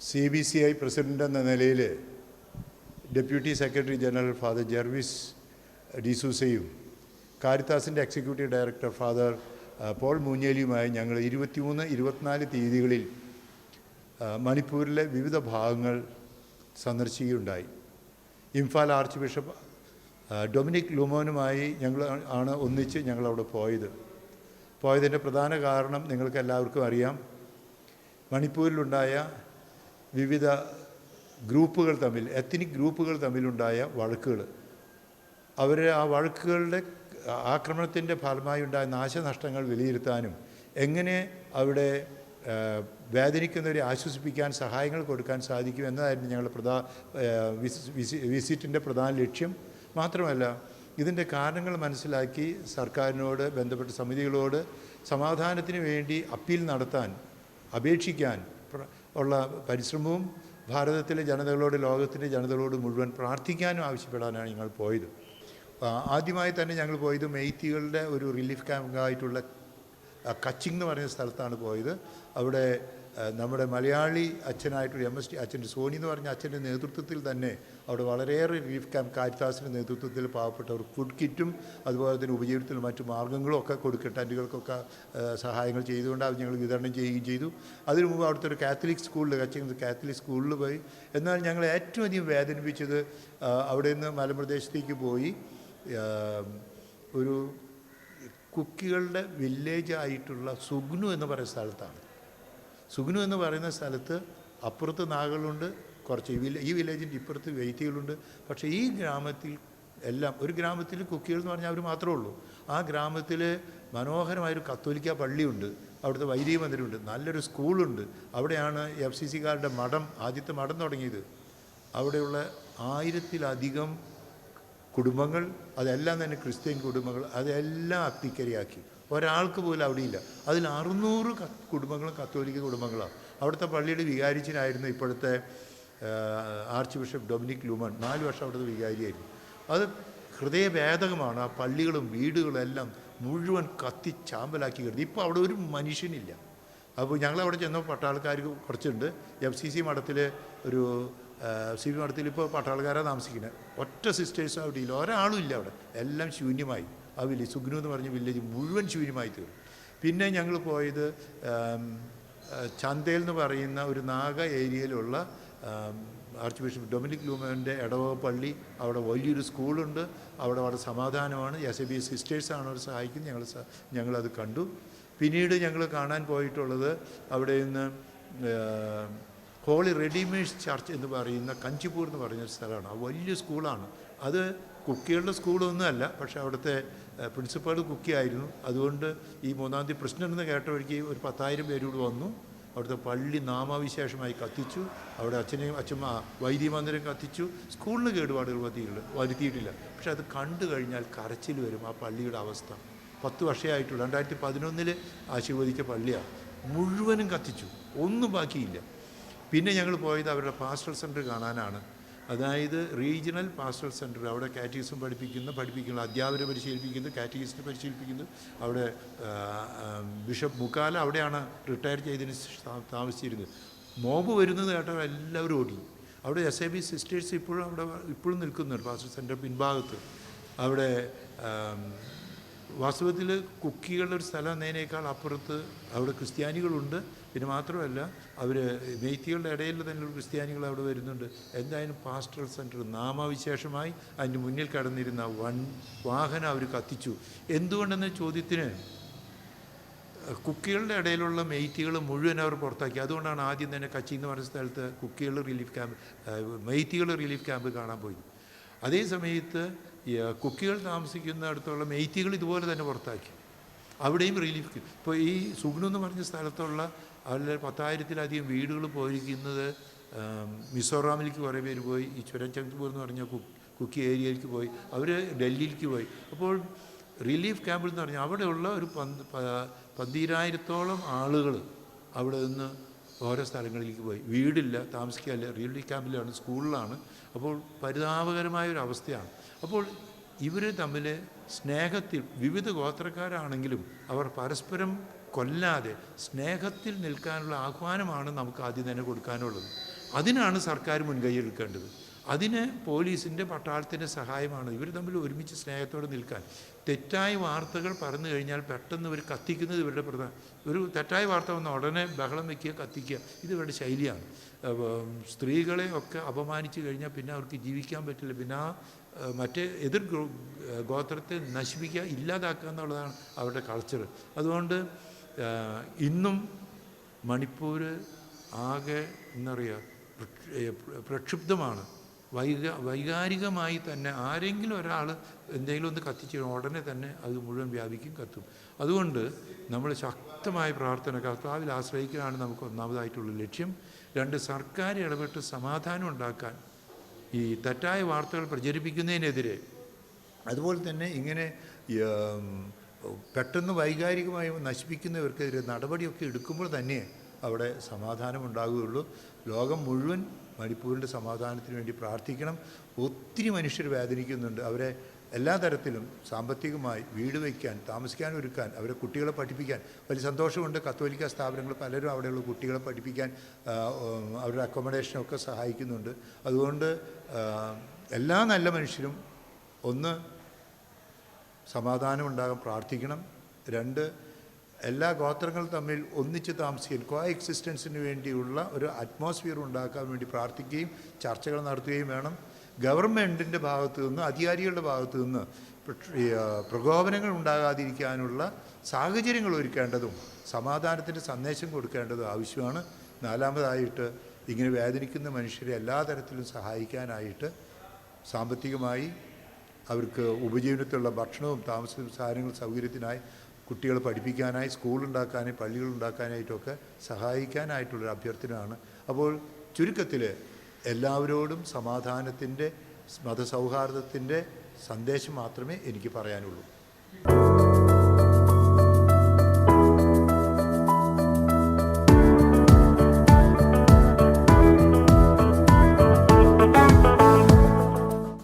C B C I president എന്ന നിലയിൽ deputy secretary general father Jervis ഡിസൂസയും കാരിത്താസിന്റെ executive director father Paul മൂഞ്ഞേലിയുമായി ഞങ്ങൾ ഇരുപത്തിമൂന്ന് ഇരുപത്തിനാല് തീയതികളിൽ മണിപ്പൂരിലെ വിവിധ ഭാഗങ്ങൾ സന്ദർശിക്കുകയുണ്ടായി. ഇംഫാൽ ആർച്ച് ബിഷപ്പ് ആ, ഡൊമിനിക് ലുമോനുമായി ഞങ്ങൾ ആണ് ഒന്നിച്ച് ഞങ്ങളവിടെ പോയത്. പോയതിന്റെ പ്രധാന കാരണം നിങ്ങൾക്കെല്ലാവർക്കും അറിയാം. മണിപ്പൂരിലുണ്ടായ വിവിധ ഗ്രൂപ്പുകൾ തമ്മിൽ എത്നിക് ഗ്രൂപ്പുകൾ തമ്മിലുണ്ടായ വഴക്കുകൾ. അവർ ആ വഴക്കുകളുടെ ആക്രമണത്തിന്റെ ഫലമായി ഉണ്ടായ നാശനഷ്ടങ്ങൾ വിലയിരുത്താനും എങ്ങനെ അവിടെ വേദനിക്കുന്നവരെ ആശ്വസിപ്പിക്കാൻ സഹായങ്ങൾ കൊടുക്കാൻ സാധിക്കും എന്നതായിരുന്നു ഞങ്ങളുടെ പ്രധാ വിസിറ്റിന്റെ പ്രധാന ലക്ഷ്യം. മാത്രമല്ല ഇതിന്റെ കാരണങ്ങൾ മനസ്സിലാക്കി സർക്കാരിനോട് ബന്ധപ്പെട്ട സമിതികളോട് സമാധാനത്തിന് വേണ്ടി അപ്പീൽ നടത്താൻ അപേക്ഷിക്കാൻ ഉള്ള പരിശ്രമവും ഭാരതത്തിലെ ജനതകളോട് ലോകത്തിന്റെ ജനതകളോട് മുഴുവൻ പ്രാർത്ഥിക്കാനും ആവശ്യപ്പെടാനാണ് ഞങ്ങൾ പോയത്. ആദ്യമായി തന്നെ ഞങ്ങൾ പോയത് മെയ്ത്തികളുടെ ഒരു റിലീഫ് ക്യാമ്പായിട്ടുള്ള കച്ചിങ് എന്ന് പറയുന്ന സ്ഥലത്താണ് പോയത്. അവിടെ നമ്മുടെ മലയാളി അച്ഛനായിട്ടുള്ള എം എസ് ടി അച്ഛന്റെ സോനി എന്ന് പറഞ്ഞ അച്ഛന്റെ നേതൃത്വത്തിൽ തന്നെ അവിടെ വളരെയേറെ റിലീഫ് ക്യാമ്പ് കാരിത്താസിന്റെ നേതൃത്വത്തിൽ പാവപ്പെട്ടവർ ഫുഡ് കിറ്റും അതുപോലെ തന്നെ ഉപജീവനത്തിൽ മറ്റു മാർഗങ്ങളും ഒക്കെ കൊടുക്കുക ടെന്റുകൾക്കൊക്കെ സഹായങ്ങൾ ചെയ്തുകൊണ്ട് അത് ഞങ്ങൾ വിതരണം ചെയ്യുകയും ചെയ്തു. അതിനു മുമ്പ് അവിടുത്തെ ഒരു കാത്തലിക് സ്കൂളിൽ അച്ഛൻ കാത്തലിക് സ്കൂളിൽ പോയി. എന്നാൽ ഞങ്ങൾ ഏറ്റവും അധികം വേദനിപ്പിച്ചത് അവിടെ നിന്ന് മലമ്പ്രദേശത്തേക്ക് പോയി ഒരു കുക്കികളുടെ വില്ലേജ് ആയിട്ടുള്ള സുഗ്നു എന്ന് പറയുന്ന സ്ഥലത്താണ്. സുഗ്നു എന്ന് പറയുന്ന സ്ഥലത്ത് അപ്പുറത്ത് നാഗകളുണ്ട് കുറച്ച് ഈ വില്ല ഈ വില്ലേജിന്റെ ഇപ്പുറത്ത് വെയ്ത്തികളുണ്ട് പക്ഷേ ഈ ഗ്രാമത്തിൽ എല്ലാം ഒരു ഗ്രാമത്തിൽ കുക്കികൾ എന്ന് പറഞ്ഞാൽ അവർ മാത്രമേ ഉള്ളൂ. ആ ഗ്രാമത്തിൽ മനോഹരമായൊരു കത്തോലിക്ക പള്ളിയുണ്ട് അവിടുത്തെ വൈദിക മന്ദിരമുണ്ട് നല്ലൊരു സ്കൂളുണ്ട്. അവിടെയാണ് എഫ് സി സിക്കാരുടെ മഠം ആദ്യത്തെ മഠം തുടങ്ങിയത്. അവിടെയുള്ള ആയിരത്തിലധികം കുടുംബങ്ങൾ അതെല്ലാം തന്നെ ക്രിസ്ത്യൻ കുടുംബങ്ങൾ അതെല്ലാം അത്തിക്കരിയാക്കി ഒരാൾക്ക് പോലും അവിടെയില്ല. അതിൽ അറുന്നൂറ് ക- കുടുംബങ്ങളും കത്തോലിക്ക കുടുംബങ്ങളാണ് അവിടുത്തെ പള്ളിയുടെ വികാരിച്ചിനായിരുന്നു ഇപ്പോഴത്തെ ആർച്ച് ബിഷപ്പ് ഡൊമിനിക് ലൂമൺ. നാല് വർഷം അവിടുത്തെ വികാരിയായിരുന്നു. അത് ഹൃദയഭേദകമാണ്. ആ പള്ളികളും വീടുകളും എല്ലാം മുഴുവൻ കത്തി ചാമ്പലാക്കി കരുതി ഇപ്പോൾ അവിടെ ഒരു മനുഷ്യനില്ല. അപ്പോൾ ഞങ്ങളവിടെ ചെന്നപ്പോൾ പട്ടാളക്കാർ കുറച്ചുണ്ട്. എഫ് സി സി മഠത്തിൽ ഒരു സി ബി മഠത്തിൽ ഇപ്പോൾ പട്ടാളക്കാരാണ് താമസിക്കുന്നത് ഒറ്റ സിസ്റ്റേഴ്സും അവിടെ ഇല്ല ഒരാളും ഇല്ല അവിടെ. എല്ലാം ശൂന്യമായി. ആ വില്ലേജ് സുഗ്നു എന്ന് പറഞ്ഞ വില്ലേജ് മുഴുവൻ ശൂന്യമായി തീർന്നു. പിന്നെ ഞങ്ങൾ പോയത് ചന്തേൽ എന്ന് പറയുന്ന ഒരു നാഗ ഏരിയയിലുള്ള ആർച്ച് ബിഷപ്പ് ഡൊമിനിക് ലൂമന്റെ ഇടവക പള്ളി അവിടെ വലിയൊരു സ്കൂളുണ്ട്. അവിടെ അവിടെ സമാധാനമാണ്. എസ് എ ബി സിസ്റ്റേഴ്സാണ് അവർ സഹായിക്കുന്നത്. ഞങ്ങൾ ഞങ്ങളത് കണ്ടു. പിന്നീട് ഞങ്ങൾ കാണാൻ പോയിട്ടുള്ളത് അവിടെ നിന്ന് ഹോളി റെഡിമേഴ്സ് ചർച്ച് എന്ന് പറയുന്ന കഞ്ചിപ്പൂർ എന്ന് പറയുന്ന സ്ഥലമാണ്. ആ വലിയ സ്കൂളാണ്. അത് കുക്കികളുടെ സ്കൂളൊന്നുമല്ല പക്ഷേ അവിടുത്തെ പ്രിൻസിപ്പാൾ കുക്കിയായിരുന്നു അതുകൊണ്ട് ഈ മൂന്നാം തീയതി പ്രശ്നം എന്ന് കേട്ട വഴിക്ക് ഒരു പത്തായിരം പേരോട് വന്നു. അവിടുത്തെ പള്ളി നാമവിശേഷമായി കത്തിച്ചു. അവിടെ അച്ഛനെയും അച്ഛൻ വൈദ്യ മന്ദിരം കത്തിച്ചു. സ്കൂളിന് കേടുപാടുകൾ വരുത്തിയില്ല വരുത്തിയിട്ടില്ല. പക്ഷെ അത് കണ്ടു കഴിഞ്ഞാൽ കരച്ചിൽ വരും ആ പള്ളിയുടെ അവസ്ഥ. പത്ത് വർഷമായിട്ടുള്ളൂ. രണ്ടായിരത്തി പതിനൊന്നിൽ ആശീർവദിച്ച പള്ളിയാണ് മുഴുവനും കത്തിച്ചു. ഒന്നും ബാക്കിയില്ല. പിന്നെ ഞങ്ങൾ പോയത് അവരുടെ പാസ്റ്റൽ സെന്റർ കാണാനാണ്. അതായത് റീജിയണൽ പാസ്റ്റർ സെന്റർ അവിടെ കാറ്റീസും പഠിപ്പിക്കുന്ന പഠിപ്പിക്കുന്ന അധ്യാപകരെ പരിശീലിപ്പിക്കുന്നു കാറ്റീസിനെ പരിശീലിപ്പിക്കുന്നു. അവിടെ ബിഷപ്പ് മുക്കാല അവിടെയാണ് റിട്ടയർ ചെയ്തതിന് താമസിച്ചിരുന്നത്. മോബ് വരുന്നത് കേട്ടോ എല്ലാവരും ഓടി. അവിടെ എസ് ഐ ബി സിസ്റ്റേഴ്സ് ഇപ്പോഴും അവിടെ ഇപ്പോഴും നിൽക്കുന്നുണ്ട് പാസ്റ്റർ സെന്റർ പിൻഭാഗത്ത്. അവിടെ വാസ്തവത്തിൽ കുക്കികളുടെ ഒരു സ്ഥലം എന്നതിനേക്കാൾ അപ്പുറത്ത് അവിടെ ക്രിസ്ത്യാനികളുണ്ട്. പിന്നെ മാത്രമല്ല അവർ മെയ്ത്തികളുടെ ഇടയിൽ തന്നെ ക്രിസ്ത്യാനികൾ അവിടെ വരുന്നുണ്ട്. എന്തായാലും പാസ്റ്റർ സെന്റർ നാമവിശേഷമായി അതിന്റെ മുന്നിൽ കടന്നിരുന്ന വൺ വാഹനം അവർ കത്തിച്ചു. എന്തുകൊണ്ടെന്ന ചോദ്യത്തിന് കുക്കികളുടെ ഇടയിലുള്ള മെയ്ത്തികൾ മുഴുവൻ അവർ പുറത്താക്കി. അതുകൊണ്ടാണ് ആദ്യം തന്നെ കച്ചി എന്ന് പറഞ്ഞ സ്ഥലത്ത് കുക്കികൾ റിലീഫ് ക്യാമ്പ് മെയ്ത്തികൾ റിലീഫ് ക്യാമ്പ് കാണാൻ പോയി അതേ സമയത്ത് കുക്കികൾ താമസിക്കുന്ന അടുത്തുള്ള മെയ്റ്റികൾ ഇതുപോലെ തന്നെ പുറത്താക്കി. അവിടെയും റിലീഫ് ഇപ്പോൾ ഈ സുഗ്നു എന്ന് പറഞ്ഞ സ്ഥലത്തുള്ള അതിൽ പത്തായിരത്തിലധികം വീടുകൾ പോയിരിക്കുന്നത് മിസോറാമിലേക്ക് കുറേ പേര് പോയി. ഈ ചുരച്ചങ്പൂർ എന്ന് പറഞ്ഞ കുക്കി ഏരിയയിലേക്ക് പോയി. അവർ ഡൽഹിയിലേക്ക് പോയി. അപ്പോൾ റിലീഫ് ക്യാമ്പിൽ എന്ന് പറഞ്ഞാൽ അവിടെയുള്ള ഒരു പന്ത് പന്തീരായിരത്തോളം ആളുകൾ അവിടെ നിന്ന് ഓരോ സ്ഥലങ്ങളിലേക്ക് പോയി. വീടില്ല താമസിക്കാനില്ല റിലീഫ് ക്യാമ്പിലാണ് സ്കൂളിലാണ്. അപ്പോൾ പരിതാപകരമായ ഒരു അവസ്ഥയാണ്. അപ്പോൾ ഇവർ തമ്മിൽ സ്നേഹത്തിൽ വിവിധ ഗോത്രക്കാരാണെങ്കിലും അവർ പരസ്പരം കൊല്ലാതെ സ്നേഹത്തിൽ നിൽക്കാനുള്ള ആഹ്വാനമാണ് നമുക്ക് ആദ്യം തന്നെ കൊടുക്കാനുള്ളത്. അതിനാണ് സർക്കാർ മുൻകൈ എടുക്കേണ്ടത്. അതിന് പോലീസിന്റെ പട്ടാളത്തിന്റെ സഹായമാണ്. ഇവർ തമ്മിൽ ഒരുമിച്ച് സ്നേഹത്തോടെ നിൽക്കാൻ. തെറ്റായ വാർത്തകൾ പറഞ്ഞു കഴിഞ്ഞാൽ പെട്ടെന്ന് ഇവർ കത്തിക്കുന്നത് ഇവരുടെ പ്രധാന ഒരു തെറ്റായ വാർത്ത വന്ന ഉടനെ ബഹളം വയ്ക്കുക കത്തിക്കുക ഇത് ഇവരുടെ ശൈലിയാണ്. സ്ത്രീകളെ ഒക്കെ അപമാനിച്ചു കഴിഞ്ഞാൽ പിന്നെ അവർക്ക് ജീവിക്കാൻ പറ്റില്ല. പിന്നെ ആ മറ്റേ എതിർ ഗോത്രത്തെ നശിപ്പിക്കുക ഇല്ലാതാക്കുക എന്നുള്ളതാണ് അവരുടെ കൾച്ചർ അതുകൊണ്ട് ഇന്നും മണിപ്പൂർ ആകെ എന്താ പറയുക പ്രക്ഷുബ്ധമാണ്. വൈക വൈകാരികമായി തന്നെ ആരെങ്കിലും ഒരാൾ എന്തെങ്കിലും ഒന്ന് കത്തിച്ച് ഉടനെ തന്നെ അത് മുഴുവൻ വ്യാപിക്കും കത്തും. അതുകൊണ്ട് നമ്മൾ ശക്തമായ പ്രാർത്ഥന കർത്താവിൽ ആശ്രയിക്കുകയാണ് നമുക്ക് ഒന്നാമതായിട്ടുള്ള ലക്ഷ്യം. രണ്ട് സർക്കാർ ഇടപെട്ട് സമാധാനം ഉണ്ടാക്കാൻ ഈ തെറ്റായ വാർത്തകൾ പ്രചരിപ്പിക്കുന്നതിനെതിരെ. അതുപോലെ തന്നെ ഇങ്ങനെ പെട്ടെന്ന് വൈകാരികമായി നശിപ്പിക്കുന്നവർക്കെതിരെ നടപടിയൊക്കെ എടുക്കുമ്പോൾ തന്നെ അവിടെ സമാധാനം ഉണ്ടാകുകയുള്ളൂ. ലോകം മുഴുവൻ മണിപ്പൂരിന്റെ സമാധാനത്തിന് വേണ്ടി പ്രാർത്ഥിക്കണം. ഒത്തിരി മനുഷ്യർ വേദനിക്കുന്നുണ്ട്. അവരെ എല്ലാ തരത്തിലും സാമ്പത്തികമായി വീട് വയ്ക്കാൻ താമസിക്കാൻ ഒരുക്കാൻ അവരെ കുട്ടികളെ പഠിപ്പിക്കാൻ. വലിയ സന്തോഷമുണ്ട്. കത്തോലിക്ക സ്ഥാപനങ്ങൾ പലരും അവിടെയുള്ള കുട്ടികളെ പഠിപ്പിക്കാൻ അവരുടെ അക്കോമഡേഷനൊക്കെ സഹായിക്കുന്നുണ്ട്. അതുകൊണ്ട് എല്ലാ നല്ല മനുഷ്യരും ഒന്ന് സമാധാനം ഉണ്ടാകാൻ പ്രാർത്ഥിക്കണം. രണ്ട് എല്ലാ ഗോത്രങ്ങൾ തമ്മിൽ ഒന്നിച്ച് താമസിക്കാൻ കോ എക്സിസ്റ്റൻസിന് വേണ്ടിയുള്ള ഒരു അറ്റ്മോസ്ഫിയർ ഉണ്ടാക്കാൻ വേണ്ടി പ്രാർത്ഥിക്കുകയും ചർച്ചകൾ നടത്തുകയും വേണം. ഗവൺമെന്റിന്റെ ഭാഗത്തു നിന്ന് അധികാരികളുടെ ഭാഗത്തു നിന്ന് പ്രകോപനങ്ങൾ ഉണ്ടാകാതിരിക്കാനുള്ള സാഹചര്യങ്ങൾ ഒരുക്കേണ്ടതും സമാധാനത്തിന്റെ സന്ദേശം കൊടുക്കേണ്ടതും ആവശ്യമാണ്. നാലാമതായിട്ട് ഇങ്ങനെ വേദനിക്കുന്ന മനുഷ്യരെ എല്ലാ തരത്തിലും സഹായിക്കാനായിട്ട് സാമ്പത്തികമായി അവർക്ക് ഉപജീവനത്തിലുള്ള ഭക്ഷണവും താമസവും സാധനങ്ങൾ സൗകര്യത്തിനായി കുട്ടികളെ പഠിപ്പിക്കാനായി സ്കൂളുണ്ടാക്കാനായി പള്ളികൾ ഉണ്ടാക്കാനായിട്ടൊക്കെ സഹായിക്കാനായിട്ടുള്ളൊരു അഭ്യർത്ഥനയാണ്. അപ്പോൾ ചുരുക്കത്തിൽ എല്ലാവരോടും സമാധാനത്തിന്റെ മതസൗഹാർദ്ദത്തിന്റെ സന്ദേശം മാത്രമേ എനിക്ക് പറയാനുള്ളൂ.